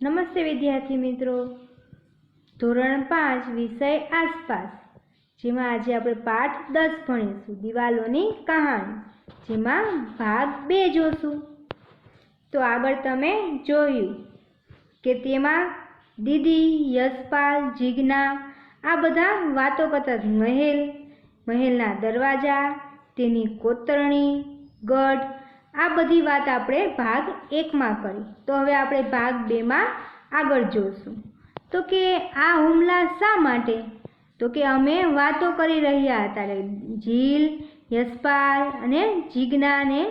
નમસ્તે વિદ્યાર્થી મિત્રો. ધોરણ પાંચ, વિષય આસપાસ, જેમાં આજે આપણે પાઠ દસ ભણીશું, દિવાલોની કહાણી, જેમાં ભાગ બે જોશું. તો આગળ તમે જોયું કે તેમાં દીદી, યશપાલ, જીજ્ઞા, આ બધા વાતો કરતા મહેલ, મહેલના દરવાજા, તેની કોતરણી, ગઢ આ બધી વાત આપણે ભાગ એકમાં કરી. તો હવે આપણે ભાગ બેમાં આગળ જોઈશું તો કે આ હુમલા શા માટે? તો કે અમે વાતો કરી રહ્યા હતા જીલ, યશપાલ અને જીજ્ઞા ને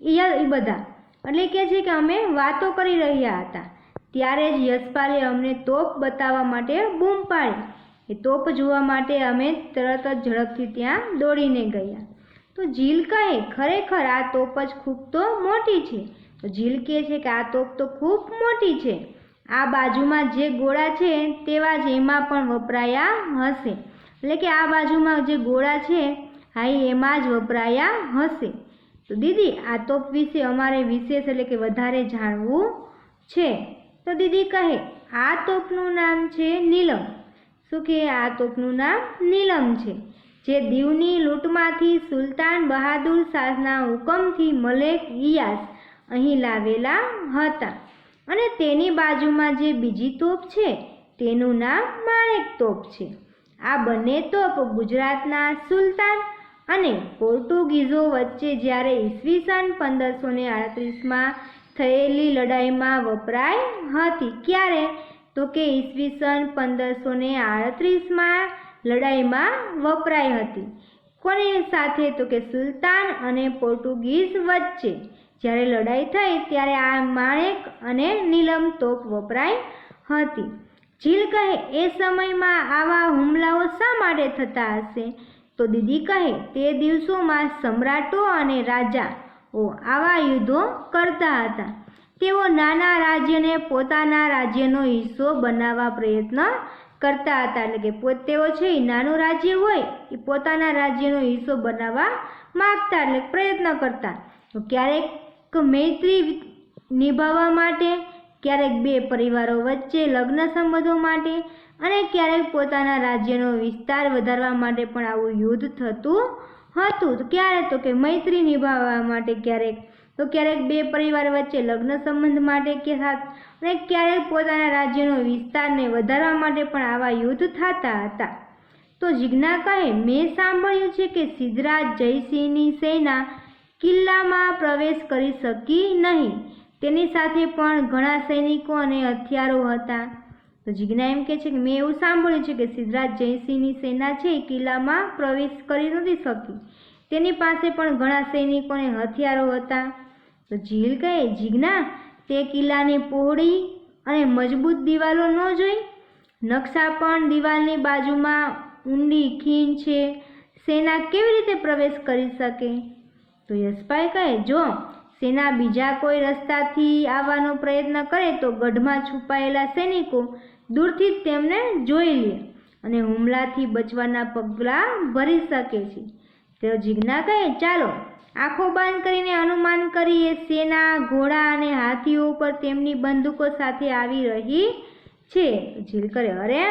એ બધા. એટલે કે છે કે અમે વાતો કરી રહ્યા હતા. ત્યારે જ યશપાલે અમને તોપ બતાવવા માટે બૂમ પાડી. એ તોપ જોવા માટે અમે તરત જ ઝડપથી ત્યાં દોડીને ગયા. તો જીલ કહે ખરેખર આ તોપ જ ખૂબ તો મોટી છે. તો જીલ કહે છે કે આ તોપ તો ખૂબ મોટી છે. આ બાજુમાં જે ગોળા છે તેવા જ એમાં પણ વપરાયા હશે. એટલે કે આ બાજુમાં જે ગોળા છે, હા એમાં જ વપરાયા હશે. તો દીદી, આ તોપ વિશે અમારે વિશેષ એટલે કે વધારે જાણવું છે. તો દીદી કહે, આ તોપનું નામ છે નીલમ. શું કે આ તોપનું નામ નીલમ છે. જે દીવની લૂંટમાંથી સુલતાન બહાદુર શાહના હુકમથી મલેક ઇયાસ અહીં લાવેલા હતા. અને તેની બાજુમાં જે બીજી તોપ છે, તેનું નામ માણેક તોપ છે. આ બંને તોપ ગુજરાતના સુલતાન અને પોર્ટુગીઝો વચ્ચે જ્યારે ઈસવીસન પંદરસો ને આડત્રીસમાં થયેલી લડાઈમાં વપરાઈ હતી. ક્યારે? તો કે ઈસવીસન પંદરસો ને આડત્રીસમાં લડાઈમાં વપરાઈ હતી. કોની સાથે તો કે સુલતાન અને પોર્ટુગીઝ વચ્ચે. જ્યારે લડાઈ થઈ ત્યારે આ માણેક અને નીલમ તોપ વપરાઈ હતી. જીલ કહે, એ સમયમાં આવા હુમલાઓ શા માટે થતા હશે? તો દીદી કહે, તે દિવસોમાં સમ્રાટો અને રાજાઓ આવા યુદ્ધો કરતા હતા. તેઓ નાના રાજ્યને પોતાના રાજ્યનો હિસ્સો બનાવવા પ્રયત્ન કરતા હતા એટલે કે પોત તેઓ છે એ નાનું રાજ્ય હોય, એ પોતાના રાજ્યનો હિસ્સો બનાવવા માગતા એટલે પ્રયત્ન કરતા. તો ક્યારેક મૈત્રી નિભાવવા માટે, ક્યારેક બે પરિવારો વચ્ચે લગ્ન સંબંધો માટે અને ક્યારેક પોતાના રાજ્યનો વિસ્તાર વધારવા માટે પણ આવું યુદ્ધ થતું હતું. ક્યારે તો કે મૈત્રી નિભાવવા માટે ક્યારેક તો ક્યારેક બે પરિવાર વચ્ચે લગ્ન સંબંધ માટે કે સાથ, અને ક્યારેક પોતાના રાજ્યનો વિસ્તારને વધારવા માટે પણ આવા યુદ્ધ થતા હતા. તો જીજ્ઞા કહે મેં સાંભળ્યું છે કે સિદ્ધરાજ જયસિંહની સેના કિલ્લામાં પ્રવેશ કરી શકી નહીં. તેની સાથે પણ ઘણા સૈનિકો અને હથિયારો હતા. તો જીજ્ઞા એમ કહે છે કે મેં એવું સાંભળ્યું છે કે સિદ્ધરાજ જયસિંહની સેના છે એ કિલ્લામાં પ્રવેશ કરી નથી શકી. તેની પાસે પણ ઘણા સૈનિકો અને હથિયારો હતા. તો જીલ કહે જીજ્ઞા તે કિલ્લાની પહોળી અને મજબૂત દિવાલો ન જોઈ? નકશા પણ દિવાલની બાજુમાં ઊંડી ખીણ છે. સેના કેવી રીતે પ્રવેશ કરી શકે? તો યશભાઈ કહે, જો સેના બીજા કોઈ રસ્તાથી આવવાનો પ્રયત્ન કરે તો ગઢમાં છુપાયેલા સૈનિકો દૂરથી જ તેમને જોઈ લે અને હુમલાથી બચવાના પગલાં ભરી શકે છે. તો જીજ્ઞા કહે, ચાલો આંખો બંધ કરીને અનુમાન કરીએ, સેના, ઘોડા અને હાથીઓ ઉપર તેમની બંદૂકો સાથે આવી રહી છે. જીલ કરે, અરે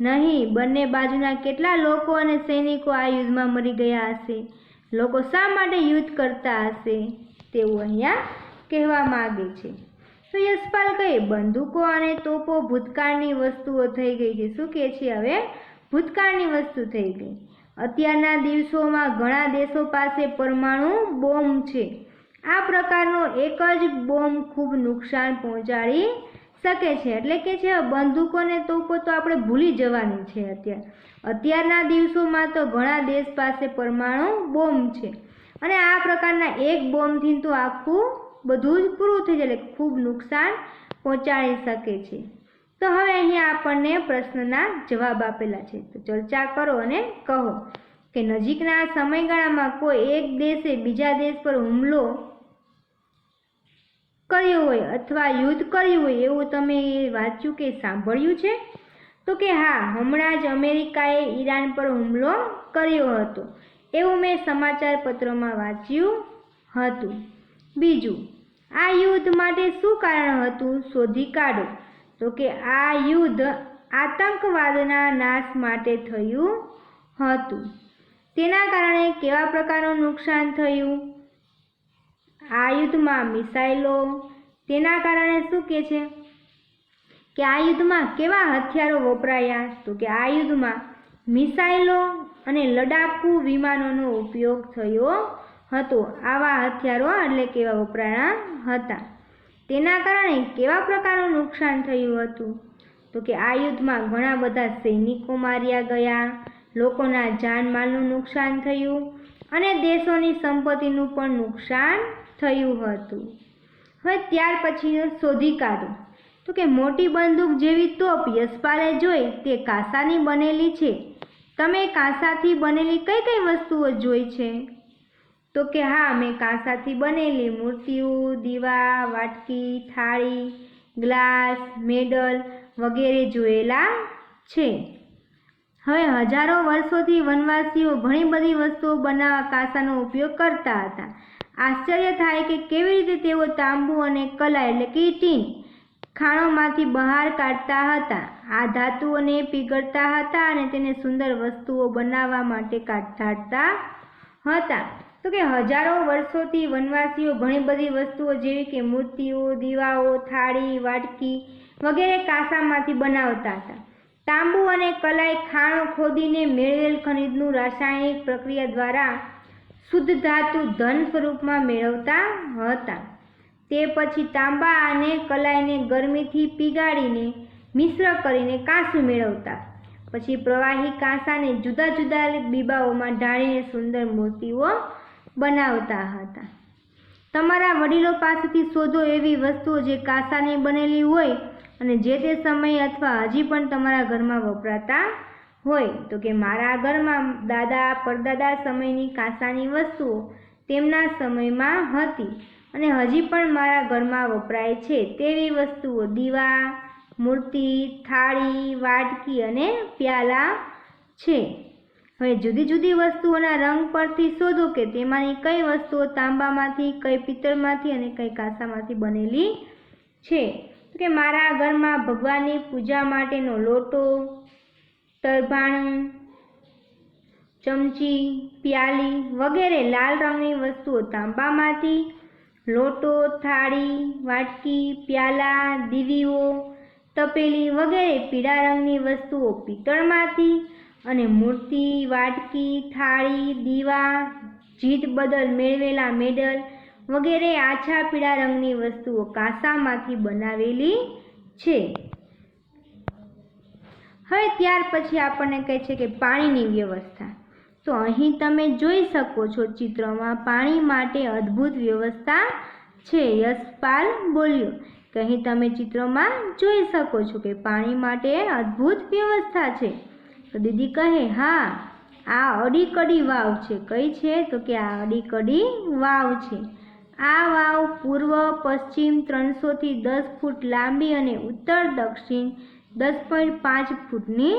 નહીં, બંને બાજુના કેટલા લોકો અને સૈનિકો આ યુદ્ધમાં મરી ગયા હશે? લોકો શા માટે યુદ્ધ કરતા હશે? તેવું અહીંયા કહેવા માગે છે. તો યશપાલ કહે, બંદૂકો અને તોપો ભૂતકાળની વસ્તુઓ થઈ ગઈ છે. શું કહે છે? હવે, ભૂતકાળની વસ્તુ થઈ ગઈ. અત્યારના દિવસોમાં ઘણા દેશો પાસે પરમાણુ બોમ્બ છે. આ પ્રકારનો એક જ બોમ્બ ખૂબ નુકસાન પહોંચાડી શકે છે. એટલે કે છે, બંદૂકોને તોપો તો આપણે ભૂલી જવાની છે અત્યારે. અત્યારના દિવસોમાં તો ઘણા દેશ પાસે પરમાણુ બોમ્બ છે. અને આ પ્રકારના એક બોમ્બથી તો આખું બધું જ પૂરું થઈ જાય. એટલે ખૂબ નુકસાન પહોંચાડી શકે છે. તો હવે અહીંયા આપણને પ્રશ્નના જવાબ આપેલા છે. તો ચર્ચા કરો અને કહો કે નજીકના સમયગાળામાં કોઈ એક દેશે બીજા દેશ પર હુમલો કર્યો હોય અથવા યુદ્ધ કર્યું હોય એવું તમે વાંચ્યું કે સાંભળ્યું છે? તો કે હા, હમણાં જ અમેરિકાએ ઈરાન પર હુમલો કર્યો હતો. એવું મેં સમાચાર પત્રોમાં વાંચ્યું હતું. બીજું, આ યુદ્ધ માટે શું કારણ હતું? શોધી કાઢો. તો કે આ યુદ્ધ આતંકવાદના નાશ માટે થયું હતું. તેના કારણે કેવા પ્રકારનું નુકસાન થયું? આ યુદ્ધમાં મિસાઇલો તેના કારણે શું કે છે? કે આ યુદ્ધમાં કેવા હથિયારો વપરાયા? તો કે આ યુદ્ધમાં મિસાઇલો અને લડાકુ વિમાનોનો ઉપયોગ થયો હતો. આવા હથિયારો એટલે કેવા વપરાયા હતા? તેના કારણે કેવા પ્રકારનું નુકસાન થયું હતું? તો કે આ યુદ્ધમાં ઘણા બધા સૈનિકો માર્યા ગયા, લોકોના જાનમાલનું નુકસાન થયું અને દેશોની સંપત્તિનું પણ નુકસાન થયું હતું. હવે ત્યાર પછી શોધી કાઢો તો કે મોટી બંદૂક જેવી તોપ યશપાલે જોઈ તે કાંસાની બનેલી છે. તમે કાંસાથી બનેલી કઈ કઈ વસ્તુઓ જોઈ છે? તો કે હા, મેં કાંસાથી બનેલી મૂર્તિઓ, દીવા, વાટકી, થાળી, ગ્લાસ, મેડલ વગેરે જોયેલા છે. હવે હજારો વર્ષોથી વનવાસીઓ ઘણી બધી વસ્તુઓ બનાવવા કાંસાનો ઉપયોગ કરતા હતા. આશ્ચર્ય થાય કે કેવી રીતે તેઓ તાંબુ અને કલા એટલે કે ટીન ખાણોમાંથી બહાર કાઢતા હતા. આ ધાતુઓને પીગળતા હતા અને તેને સુંદર વસ્તુઓ બનાવવા માટે કાઢતા હતા. તો કે હજારો વર્ષોથી વનવાસીઓ ઘણી બધી વસ્તુઓ જેવી કે મૂર્તિઓ, દીવાઓ, થાળી, વાટકી વગેરે કાંસામાંથી બનાવતા હતા. તાંબુ અને કલાઈ ખાણો ખોદીને મેળવેલ ખનિજનું રાસાયણિક પ્રક્રિયા દ્વારા શુદ્ધ ધાતુ ધન સ્વરૂપમાં મેળવતા હતા. તે પછી તાંબા અને કલાઈને ગરમીથી પીગાળીને મિશ્ર કરીને કાંસું મેળવતા. પછી પ્રવાહી કાંસાને જુદા જુદા બીબાઓમાં ઢાળીને સુંદર મૂર્તિઓ બનાવતા હતા. તમારા વડીલો પાસેથી શોધો એવી વસ્તુઓ જે કાંસાની બનેલી હોય અને જે તે સમયે અથવા હજી પણ તમારા ઘરમાં વપરાતા હોય. તો કે મારા ઘરમાં દાદા, પરદાદા સમયની કાંસાની વસ્તુઓ તેમના સમયમાં હતી અને હજી પણ મારા ઘરમાં વપરાય છે. તેવી વસ્તુઓ દીવા, મૂર્તિ, થાળી, વાટકી અને પ્યાલા છે. હવે જુદી જુદી વસ્તુઓના રંગ પરથી શોધો કે તેમાંની કઈ વસ્તુઓ તાંબામાંથી, કઈ પિત્તળમાંથી અને કઈ કાંસામાંથી બનેલી છે? કે મારા ઘરમાં ભગવાનની પૂજા માટેનો લોટો તરભાણું ચમચી, પ્યાલી વગેરે લાલ રંગની વસ્તુઓ તાંબામાંથી, લોટો, થાળી, વાટકી, પ્યાલા, દીવીઓ, તપેલી વગેરે પીળા રંગની વસ્તુઓ પિત્તળમાંથી અને મૂર્તિ વાટકી થાળી, દીવા જીત બદલ મેળવેલા મેડલ વગેરે આછા પીળા રંગની વસ્તુઓ કાંસામાંથી બનાવેલી છે. હવે ત્યાર પછી આપણને કહે છે કે પાણીની વ્યવસ્થા. તો અહીં તમે જોઈ શકો છો ચિત્રમાં પાણી માટે અદ્ભુત વ્યવસ્થા છે. યશપાલ બોલ્યો. કે અહીં તમે ચિત્રમાં જોઈ શકો છો કે પાણી માટે અદ્ભુત વ્યવસ્થા છે. તો દીદી કહે, હા, આ અડીકડી વાવ છે. કઈ છે તો કે, આ અડીકડી વાવ છે. આ વાવ પૂર્વ પશ્ચિમ ત્રણસોથી દસ ફૂટ લાંબી અને ઉત્તર દક્ષિણ દસ પોઈન્ટ પાંચ ફૂટની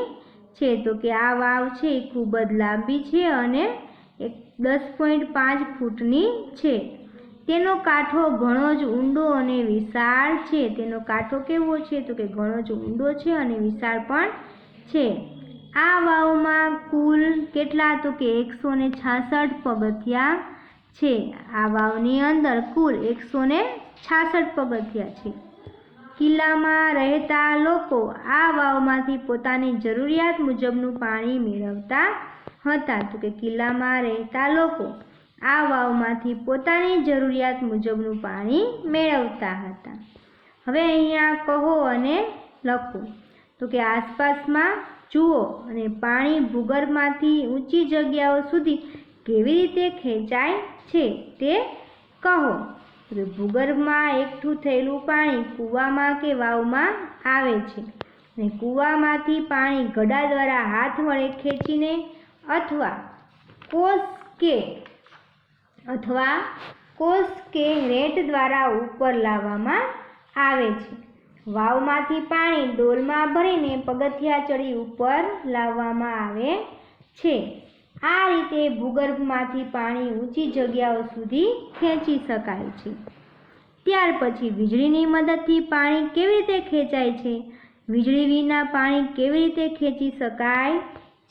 છે. તો કે, આ વાવ છે એ ખૂબ જ લાંબી છે અને એક દસ પોઈન્ટ પાંચ ફૂટની છે. તેનો કાંઠો ઘણો જ ઊંડો અને વિશાળ છે. તેનો કાંઠો કેવો છે? તો કે, ઘણો જ ઊંડો છે અને વિશાળ પણ છે. આ વાવમાં કુલ કેટલા તો કે એકસો ને છાસઠ પગથિયા છે. આ વાવની અંદર કુલ એકસો ને છાસઠ પગથિયા છે. કિલ્લામાં રહેતા લોકો આ વાવમાંથી પોતાની જરૂરિયાત મુજબનું પાણી મેળવતા હતા. તો કે કિલ્લામાં રહેતા લોકો આ વાવમાંથી પોતાની જરૂરિયાત મુજબનું પાણી મેળવતા હતા. હવે અહીંયા કહો અને લખો. તો કે આસપાસમાં જુઓ અને પાણી ભૂગર્ભમાંથી ઊંચી જગ્યાઓ સુધી કેવી રીતે ખેંચાય છે તે કહો. ભૂગર્ભમાં એકઠું થયેલું પાણી કૂવામાં કે વાવમાં આવે છે અને કૂવામાંથી પાણી ઘડા દ્વારા હાથ વડે ખેંચીને અથવા કોસ કે અથવા કોસ કે રેટ દ્વારા ઉપર લાવવામાં આવે છે. વાવમાંથી પાણી ડોલમાં ભરીને પગથિયા ચડી ઉપર લાવવામાં આવે છે. આ રીતે ભૂગર્ભમાંથી પાણી ઊંચી જગ્યાઓ સુધી ખેંચી શકાય છે. ત્યાર પછી વીજળીની મદદથી પાણી કેવી રીતે ખેંચાય છે? વીજળી વિના પાણી કેવી રીતે ખેંચી શકાય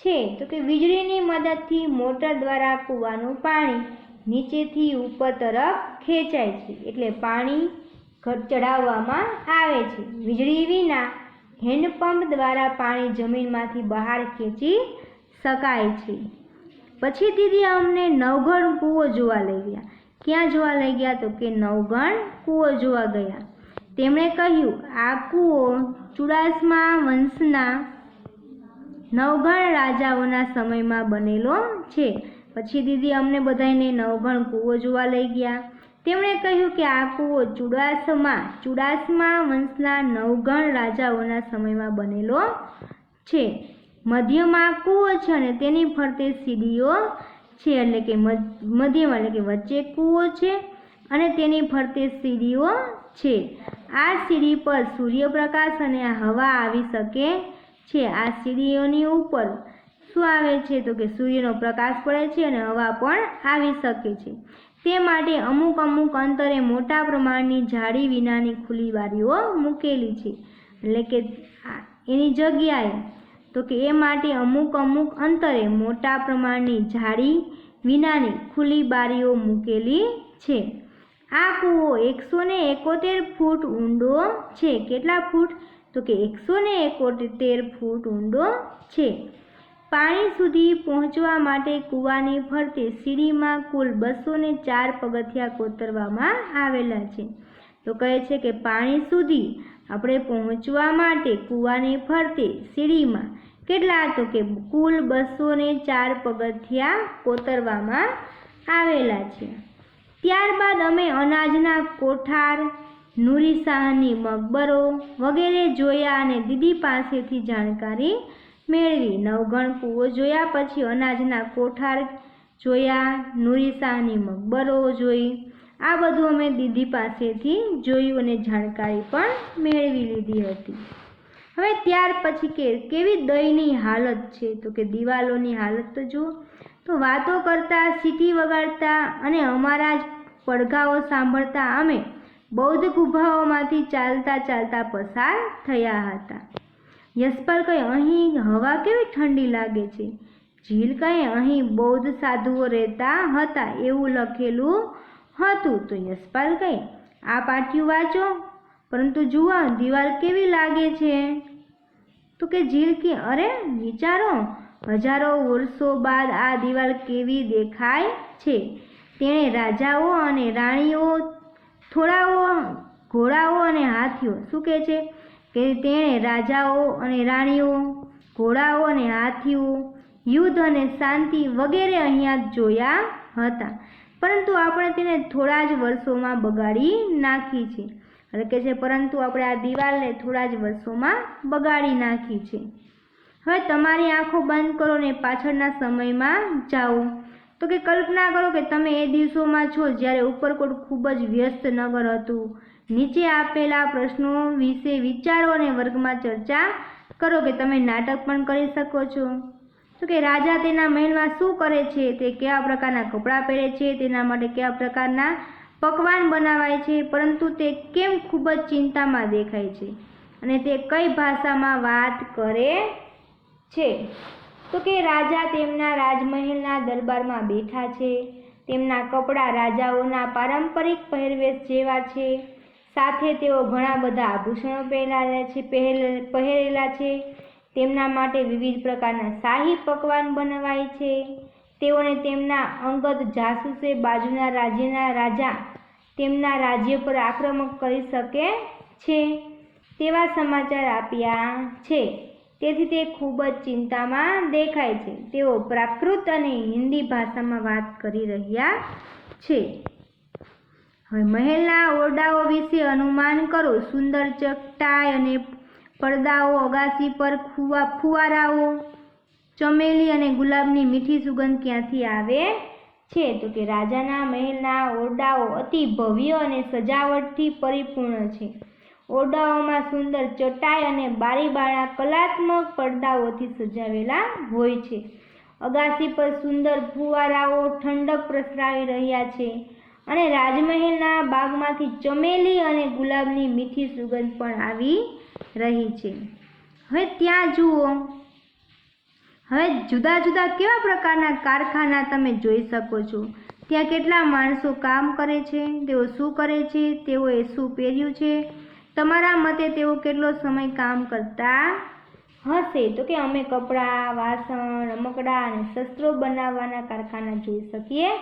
છે? તો કે વીજળીની મદદથી મોટર દ્વારા કૂવાનું પાણી નીચેથી ઉપર તરફ ખેંચાય છે. એટલે પાણી ઘ- ચડાવવામાં આવે છે. વીજળી વિના હેન્ડપંપ દ્વારા પાણી જમીનમાંથી બહાર ખેંચી શકાય છે. પછી દીદી અમને નવઘણ કૂવો જોવા લઈ ગયા. ક્યાં જોવા લઈ ગયા તો કે નવઘણ કૂવો જોવા ગયા. તેમણે કહ્યું, આ કૂવો ચુડાસમા વંશના નવઘણ રાજાઓના સમયમાં બનેલો છે. પછી દીદી અમને બધાને નવઘણ કૂવો જોવા લઈ ગયા. તેમણે કહ્યું કે આ કૂવો ચુડાસમા ચુડાસમા વંશના નવગણ રાજાઓના સમયમાં બનેલો છે. મધ્યમાં કૂવો છે અને તેની ફરતે સીડીઓ છે એટલે કે મધ- મધ્યમાં એટલે કે વચ્ચે કૂવો છે અને તેની ફરતે સીડીઓ છે. આ સીડી પર સૂર્યપ્રકાશ અને હવા આવી શકે છે. આ સીડીઓની ઉપર શું આવે છે તો કે સૂર્યનો પ્રકાશ પડે છે અને હવા પણ આવી શકે છે. તે માટે અમુક અમુક અંતરે મોટા પ્રમાણની જાળી વિનાની ખુલ્લી બારીઓ મૂકેલી છે. એટલે કે એની જગ્યાએ તો કે એ માટે અમુક અમુક અંતરે મોટા પ્રમાણની જાળી વિનાની ખુલ્લી બારીઓ મૂકેલી છે. આ કૂવો એકસો ને એકોતેર ફૂટ ઊંડો છે. કેટલા ફૂટ? તો કે એકસો ને એકોતેર ફૂટ ઊંડો છે. પાણી સુધી પહોંચવા માટે કૂવાની ફરતે સીડીમાં કુલ બસો ને ચાર પગથિયા કોતરવામાં આવેલા છે. તો કહે છે કે પાણી સુધી આપણે પહોંચવા માટે કૂવાની ફરતે સીડીમાં કેટલા? તો કે કુલ બસો ને ચાર પગથિયા કોતરવામાં આવેલા છે. ત્યારબાદ અમે અનાજના કોઠાર, નૂરી મકબરો વગેરે જોયા અને દીદી પાસેથી જાણકારી મેળવી નવગણ કૂવો જોયા પછી અનાજના કોઠાર જોયા નુરીસાની મકબરો જોઈ. આ બધું અમે દીદી પાસેથી જોયું અને જાણકારી પણ મેળવી લીધી હતી. હવે ત્યાર પછી કે, કેવી દયની હાલત છે? તો કે દિવાલોની હાલત તો જુઓ. તો વાતો કરતા, સીટી વગાડતા અને અમારા જ પડઘાઓ સાંભળતા અમે બૌદ્ધ ગુફાઓમાંથી ચાલતા ચાલતા પસાર થયા હતા. યશપાલ કહે અહીં હવા કેવી ઠંડી લાગે છે? ઝીલ કહે અહીં બૌદ્ધ સાધુઓ રહેતા હતા એવું લખેલું હતું. તો યશપાલ કહે આ પાટિયું વાંચો. પરંતુ જુઓ, દિવાલ કેવી લાગે છે? તો કે ઝીલ કે, અરે, વિચારો. હજારો વર્ષો બાદ આ દિવાલ કેવી દેખાય છે? તેણે રાજાઓ અને રાણીઓ, થોડાઓ, ઘોડાઓ અને હાથીઓ શું કહે છે? કે તેણે રાજાઓ અને રાણીઓ, ઘોડાઓ અને હાથીઓ, યુદ્ધ અને શાંતિ વગેરે અહીંયા જોયા હતા. પરંતુ આપણે તેને થોડા જ વર્ષોમાં બગાડી નાખી છે. એટલે કે છે, પરંતુ આપણે આ દિવાલને થોડા જ વર્ષોમાં બગાડી નાખી છે. હવે તમારી આંખો બંધ કરો ને પાછળના સમયમાં જાઓ. તો કે કલ્પના કરો કે તમે એ દિવસોમાં છો જ્યારે ઉપરકોટ ખૂબ જ વ્યસ્ત નગર હતું. નીચે આપેલા પ્રશ્નો વિશે વિચારો અને વર્ગમાં ચર્ચા કરો કે તમે નાટક પણ કરી શકો છો. તો કે રાજા તેના મહેલમાં શું કરે છે? તે કેવા પ્રકારના કપડાં પહેરે છે? તેના માટે કેવા પ્રકારના પકવાન બનાવાય છે? પરંતુ તે કેમ ખૂબ જ ચિંતામાં દેખાય છે? અને તે કઈ ભાષામાં વાત કરે છે? તો કે રાજા તેમના રાજમહેલના દરબારમાં બેઠા છે. તેમના કપડાં રાજાઓના પારંપરિક પહેરવેશ જેવા છે. સાથે તેઓ ઘણા બધા આભૂષણો પહેરેલા છે, પહેરે- પહેરેલા છે. તેમના માટે વિવિધ પ્રકારના શાહી પકવાન બનાવાય છે. તેઓને તેમના અંગત જાસૂસે બાજુના રાજ્યના રાજા તેમના રાજ્ય પર આક્રમણ કરી શકે છે. તેવા સમાચાર આપ્યા છે. તેથી તે ખૂબ જ ચિંતામાં દેખાય છે. તેઓ પ્રાકૃત અને હિન્દી ભાષામાં વાત કરી રહ્યા છે. હવે મહેલના ઓરડાઓ વિશે અનુમાન કરો. સુંદર ચકટાઈ અને પડદાઓ અગાસી પર ખુવા, ફુવારાઓ, ચમેલી અને ગુલાબની મીઠી સુગંધ ક્યાંથી આવે છે? તો કે રાજાના મહેલના ઓરડાઓ અતિ ભવ્ય અને સજાવટથી પરિપૂર્ણ છે. ઓરડાઓમાં સુંદર ચટાઈ અને બારીબાળા કલાત્મક પડદાઓથી સજાવેલા હોય છે. અગાસી પર સુંદર ફુવારાઓ ઠંડક પ્રસરાવી રહ્યા છે અને રાજમહેલના બાગમાંથી ચમેલી અને ગુલાબની મીઠી સુગંધ પણ આવી રહી છે. હવે ત્યાં જુઓ. હવે જુદા જુદા કેવા પ્રકારના કારખાના તમે જોઈ શકો છો? ત્યાં કેટલા માણસો કામ કરે છે? તેઓ શું કરે છે? તેઓએ શું પહેર્યું છે? તમારા મતે તેઓ કેટલો સમય કામ કરતા હશે? તો કે અમે કપડાં, વાસણ, રમકડાં અને શસ્ત્રો બનાવવાના કારખાના જોઈ શકીએ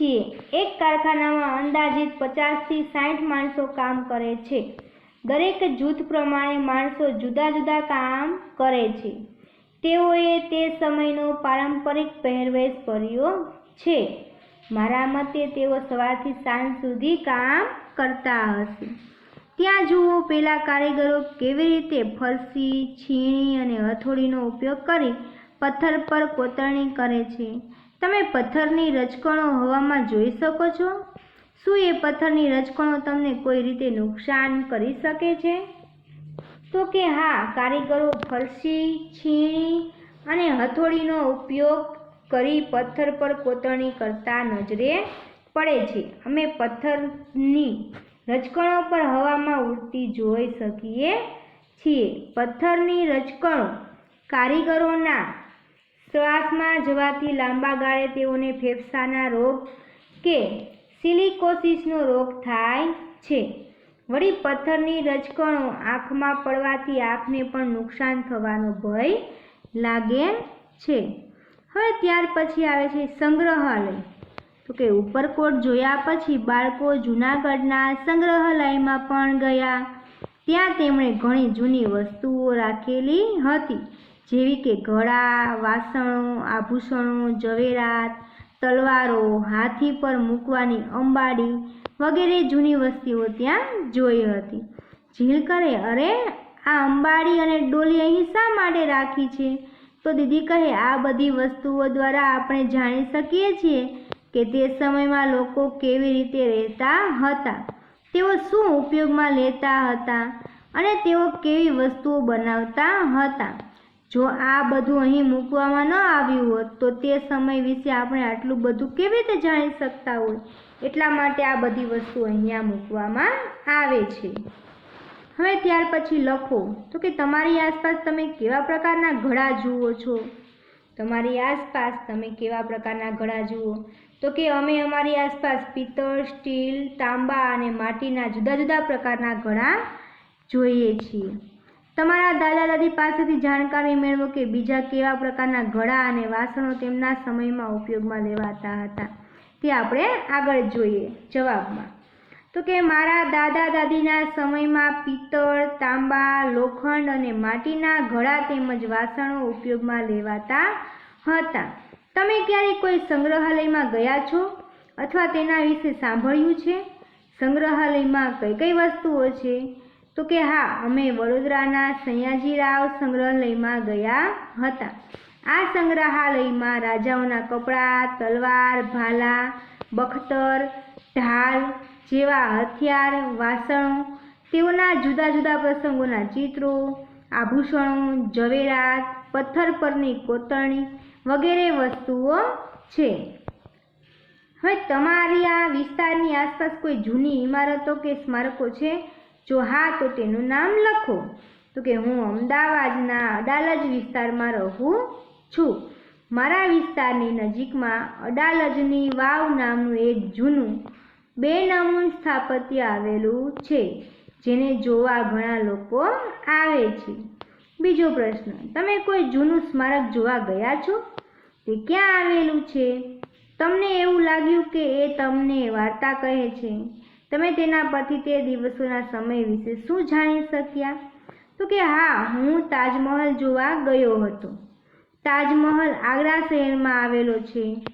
છીએ. એક કારખાનામાં અંદાજિત પચાસથી સાઠ માણસો કામ કરે છે. દરેક જૂથ પ્રમાણે માણસો જુદા જુદા કામ કરે છે. તેઓએ તે સમયનો પારંપરિક પહેરવેશ પહેર્યો છે. મારા મતે તેઓ સવારથી સાંજ સુધી કામ કરતા હશે. ત્યાં જુઓ, પેલા કારીગરો કેવી રીતે ફરસી, છીણી અને હથોડીનો ઉપયોગ કરી પથ્થર પર કોતરણી કરે છે. તમે પથ્થરની રજકણો હવામાં જોઈ શકો છો. શું એ પથ્થરની રજકણો તમને કોઈ રીતે નુકસાન કરી શકે છે? તો કે હા, કારીગરો ફરસી, છીણી અને હથોડીનો ઉપયોગ કરી પથ્થર પર કોતરણી કરતા નજરે પડે છે. અમે પથ્થરની રજકણો પર હવામાં ઉડતી જોઈ શકીએ છીએ. પથ્થરની રજકણો કારીગરોના શ્વાસમાં જવાથી લાંબા ગાળે તેઓને ફેફસાના રોગ કે સિલિકોસિસનો રોગ થાય છે. વળી પથ્થરની રજકણો આંખમાં પડવાથી આંખને પણ નુકસાન થવાનો ભય લાગે છે. હવે ત્યાર પછી આવે છે સંગ્રહાલય. તો કે ઉપરકોટ જોયા પછી બાળકો જૂનાગઢના સંગ્રહાલયમાં પણ ગયા. ત્યાં તેમણે ઘણી જૂની વસ્તુઓ રાખેલી હતી, જેવી કે ઘડા, વાસણો, આભૂષણો, ઝવેરાત, તલવારો, હાથી પર મૂકવાની અંબાડી વગેરે જૂની વસ્તુઓ ત્યાં જોઈ હતી. ઝીલ કરે, અરે, આ અંબાડી અને ડોલી અહીં શા માટે રાખી છે? તો દીદી કહે, આ બધી વસ્તુઓ દ્વારા આપણે જાણી શકીએ છીએ કે તે સમયમાં લોકો કેવી રીતે રહેતા હતા? તેઓ શું ઉપયોગમાં લેતા હતા અને તેઓ કેવી વસ્તુઓ બનાવતા હતા? જો આ બધું અહીં મૂકવામાં ન આવ્યું હોત, તો તે સમય વિશે આપણે આટલું બધું કેવી રીતે જાણી શકતા હોય? એટલા માટે આ બધી વસ્તુ અહીંયા મૂકવામાં આવે છે. હવે ત્યાર પછી લખો, તો કે તમારી આસપાસ તમે કેવા પ્રકારના ઘડા જુઓ છો? તમારી આસપાસ તમે કેવા પ્રકારના ઘડા જુઓ? તો કે અમે અમારી આસપાસ પિત્તળ, સ્ટીલ, તાંબા અને માટીના જુદા જુદા પ્રકારના ઘડા જોઈએ છીએ. તમારા દાદા દાદી પાસેથી જાણકારી મેળવો કે બીજા કેવા પ્રકારના ઘડા અને વાસણો તેમના સમયમાં ઉપયોગમાં લેવાતા હતા. તે આપણે આગળ જોઈએ જવાબમાં. તો કે મારા દાદા દાદીના સમયમાં પિત્તળ, તાંબા, લોખંડ અને માટીના ઘડા તેમજ વાસણો ઉપયોગમાં લેવાતા હતા. તમે ક્યારેય કોઈ સંગ્રહાલયમાં ગયા છો અથવા તેના વિશે સાંભળ્યું છે? સંગ્રહાલયમાં કઈ કઈ વસ્તુઓ છે? તો કે હા, અમે વડોદરાના સયાજીરાવ સંગ્રહાલયમાં ગયા હતા. આ સંગ્રહાલયમાં રાજાઓના કપડાં, તલવાર, ભાલા, બખતર, ઢાલ જેવા હથિયાર, વાસણો, તેઓના જુદા જુદા પ્રસંગોના ચિત્રો, આભૂષણો, ઝવેરાત, પથ્થર પરની કોતરણી વગેરે વસ્તુઓ છે. હવે તમારી આ વિસ્તારની આસપાસ કોઈ જૂની ઇમારતો કે સ્મારકો છે? જો હા, તો તેનું નામ લખો. તો કે હું અમદાવાદના અડાલજ વિસ્તારમાં રહું છું. મારા વિસ્તારની નજીકમાં અડાલજની વાવ નામનું એક જૂનું બે નમૂન સ્થાપત્ય આવેલું છે, જેને જોવા ઘણા લોકો આવે છે. બીજો પ્રશ્ન. તમે કોઈ જૂનું સ્મારક જોવા ગયા છો? તે ક્યાં આવેલું છે? તમને એવું લાગ્યું કે એ તમને વાર્તા કહે છે. તમે તેના પરથી તે દિવસોના સમય વિશે શું જાણી શક્યા? તો કે હા, હું તાજમહલ જોવા ગયો હતો. તાજમહલ આગ્રા શહેરમાં આવેલો છે.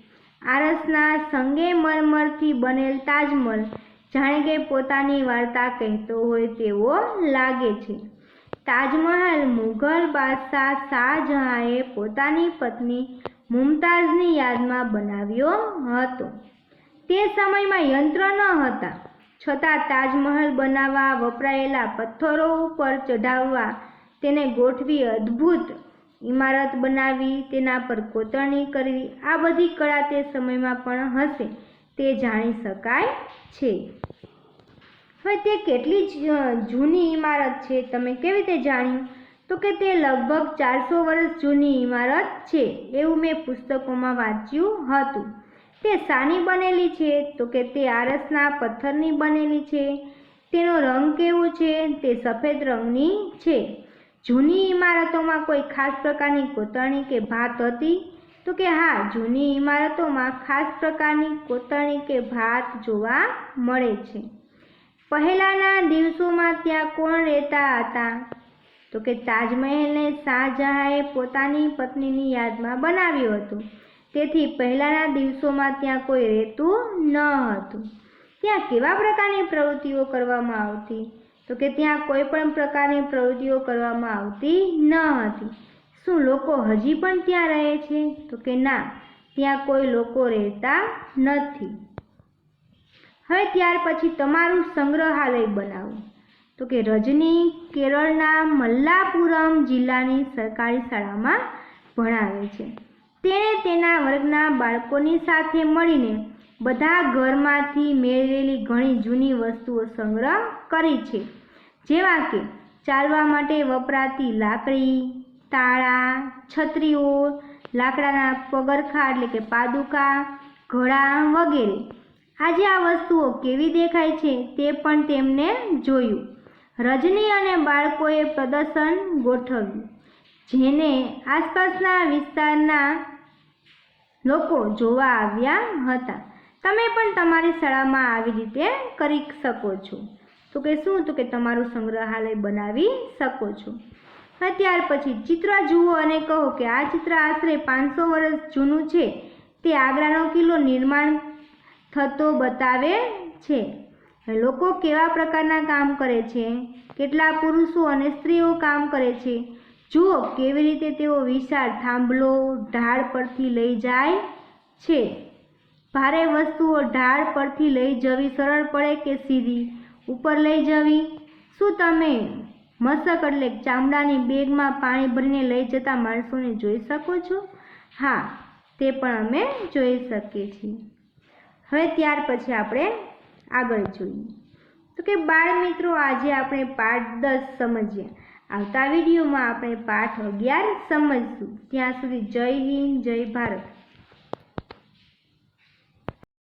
આરસના સંગે મરમરથી બનેલ તાજમહલ જાણે કે પોતાની વાર્તા કહેતો હોય તેવો લાગે છે. તાજમહલ મુઘલ બાદશાહ શાહજહાંએ પોતાની પત્ની મુમતાઝની યાદમાં બનાવ્યો હતો. તે સમયમાં યંત્ર ન હતા. છતાં તાજમહલ બનાવવા વપરાયેલા પથ્થરો ઉપર ચઢાવવા તેને ગોઠવી અદ્ભુત ઇમારત બનાવી, તેના પર કોતરણી કરવી, આ બધી કળા તે સમયમાં પણ હશે તે જાણી શકાય છે. હવે તે કેટલી જૂની ઇમારત છે તમે કેવી રીતે જાણ્યું? તો કે તે લગભગ ચારસો વર્ષ જૂની ઇમારત છે એવું મેં પુસ્તકોમાં વાંચ્યું હતું. તે શાની બનેલી છે, તો કે તે આરસના પથ્થરની બનેલી છે. તેનો રંગ કેવો છે? તે સફેદ રંગની છે. જૂની ઇમારતોમાં કોઈ ખાસ પ્રકારની કોતરણી કે ભાત હતી? તો કે હા, જૂની ઇમારતોમાં ખાસ પ્રકારની કોતરણી કે ભાત જોવા મળે છે. પહેલાંના દિવસોમાં ત્યાં કોણ રહેતા હતા? તો કે તાજમહેલને શાહજહાંએ પોતાની પત્નીની યાદમાં બનાવ્યું હતું. તેથી પહેલાંના દિવસોમાં ત્યાં કોઈ રહેતું ન હતું. ત્યાં કેવા પ્રકારની પ્રવૃત્તિઓ કરવામાં આવતી? તો કે ત્યાં કોઈ પણ પ્રકારની પ્રવૃત્તિઓ કરવામાં આવતી ન હતી. શું લોકો હજી પણ ત્યાં રહે છે? તો કે ના, ત્યાં કોઈ લોકો રહેતા નથી. હવે ત્યાર પછી તમારું સંગ્રહાલય બનાવો. તો કે રજની કેરળના મલ્લાપુરમ જિલ્લાની સરકારી શાળામાં ભણાવે છે. તેણે તેના વર્ગના બાળકોની સાથે મળીને બધા ઘરમાંથી મેળવેલી ઘણી જૂની વસ્તુઓ સંગ્રહ કરી છે. જેવા કે ચાલવા માટે વપરાતી લાકડી, તાળા, છત્રીઓ, લાકડાના પગરખા એટલે કે પાદુકા, ઘડા વગેરે. આજે આ વસ્તુઓ કેવી દેખાય છે તે પણ તેમને જોયું. રજની અને બાળકોએ પ્રદર્શન ગોઠવ્યું, જેને આસપાસના વિસ્તારના લોકો જોવા આવ્યા હતા. તમે પણ તમારી શાળામાં આવી રીતે કરી શકો છો. તો કે શું? તો કે તમારું સંગ્રહાલય બનાવી શકો છો. ત્યાર પછી ચિત્ર જુઓ અને કહો કે આ ચિત્ર આશરે પાંચસો વર્ષ જૂનું છે. તે આગ્રાનો કિલ્લો નિર્માણ થતો બતાવે છે. લોકો કેવા પ્રકારના કામ કરે છે? કેટલા પુરુષો અને સ્ત્રીઓ કામ કરે છે? જુઓ કેવી રીતે તેઓ વિશાળ થાંભલો ઢાળ પરથી લઈ જાય છે. ભારે વસ્તુઓ ઢાળ પરથી લઈ જવી સરળ પડે કે સીધી? ઉપર લઈ જવી? શું તમે મશક એટલે ચામડાની બેગમાં પાણી ભરીને લઈ જતા માણસોને જોઈ શકો છો? હા, તે પણ અમે જોઈ શકીએ છીએ. હવે ત્યાર પછી આપણે આગળ જોઈએ. તો કે બાળ મિત્રો, આજે આપણે પાઠ દસ સમજ્યા આવતા વિડીયોમાં આપણે પાઠ અગિયાર સમજશું. ત્યાં સુધી જય હિન્દ, જય ભારત.